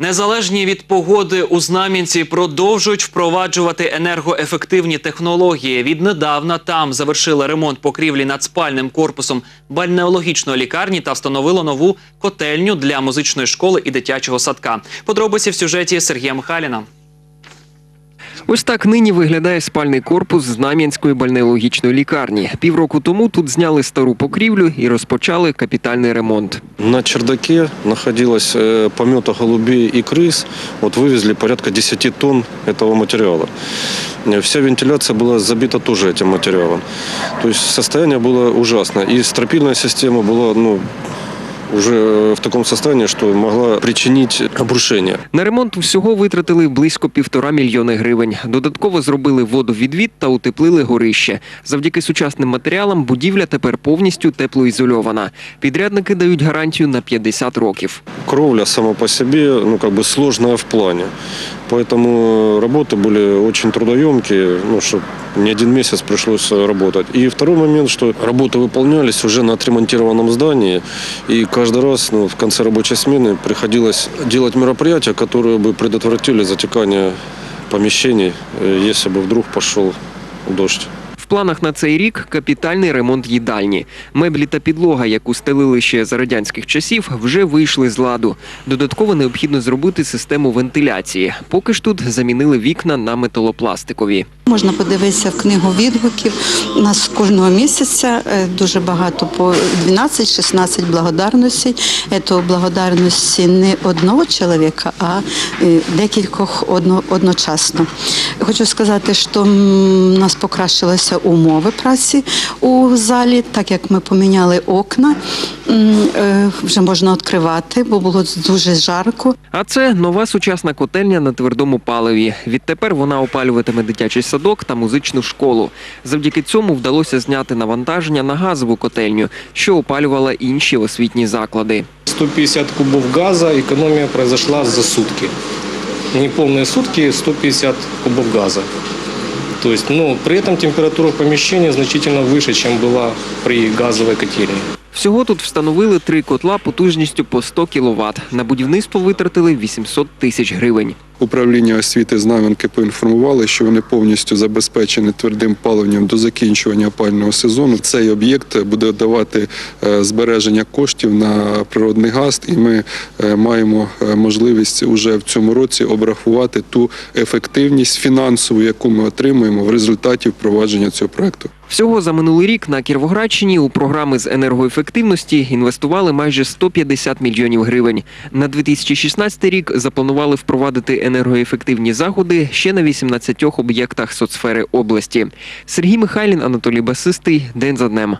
Незалежні від погоди у Знам'янці продовжують впроваджувати енергоефективні технології. Віднедавна там завершили ремонт покрівлі над спальним корпусом бальнеологічної лікарні та встановило нову котельню для музичної школи і дитячого садка. Подробиці в сюжеті Сергія Михайліна. Ось так нині виглядає спальний корпус Знам'янської бальнеологічної лікарні. Півроку тому тут зняли стару покрівлю і розпочали капітальний ремонт. На чердаке находилось э, помета голубей и крыс. Вот вывезли порядка 10 тонн этого материала. Э, Вся вентиляция была забита тоже этим материалом. То есть состояние было ужасное. И стропильная система была ну, уже э, в таком состоянии, что могла причинить обрушение. На ремонт всього витратили близько півтора мільйони гривень. Додатково зробили водовідвід та утеплили горище. Завдяки сучасним матеріалам будівля тепер повністю теплоізольована. Підрядники дають гарантію на 50 років. Кровля сама по себе ну, как бы сложная в плане. Поэтому э, работы были очень трудоемкие, ну, что не один месяц пришлось э, работать. И второй момент, что работы выполнялись уже на отремонтированном здании, и каждый раз ну, в конце рабочей смены приходилось делать мероприятия, которые бы предотвратили затекание помещений, э, если бы вдруг пошел дождь. Планах на цей рік капітальний ремонт їдальні. Меблі та підлога, яку стелили ще за радянських часів, вже вийшли з ладу. Додатково необхідно зробити систему вентиляції. Поки ж тут замінили вікна на металопластикові. Можна подивитися в книгу відгуків. У нас кожного місяця е, дуже багато по 12-16 благодарностей. Це благодарності не одного чоловіка, а е, декількох одночасно. Хочу сказати, що у нас покращилися умови праці у залі, так як ми поміняли окна, е, вже можна відкривати, бо було дуже жарко. А це нова сучасна котельня на твердому паливі. Відтепер вона опалюватиме дитячий садок та музичну школу. Завдяки цьому вдалося зняти навантаження на газову котельню, що опалювала інші освітні заклади. 150 кубов газа, экономия произошла за сутки. Неполные сутки 150 кубов газа. То есть, но при этом температура в помещении значительно выше, чем была при газовой котельне. Всього тут встановили три котла потужністю по 100 кВт. На будівництво витратили 800 тисяч гривень. Управління освіти Знам'янки поінформували, що вони повністю забезпечені твердим паливом до закінчування опального сезону. Цей об'єкт буде давати е, збереження коштів на природний газ, і ми е, маємо е, можливість уже в цьому році обрахувати ту ефективність фінансову, яку ми отримуємо в результаті впровадження цього проекту. Всього за минулий рік на Кіровоградщині у програми з енергоефективності інвестували майже 150 мільйонів гривень. На 2016 рік запланували впровадити енергоефективні заходи ще на 18 об'єктах соцсфери області. Сергій Михайлін, Анатолій Басистий. День за днем.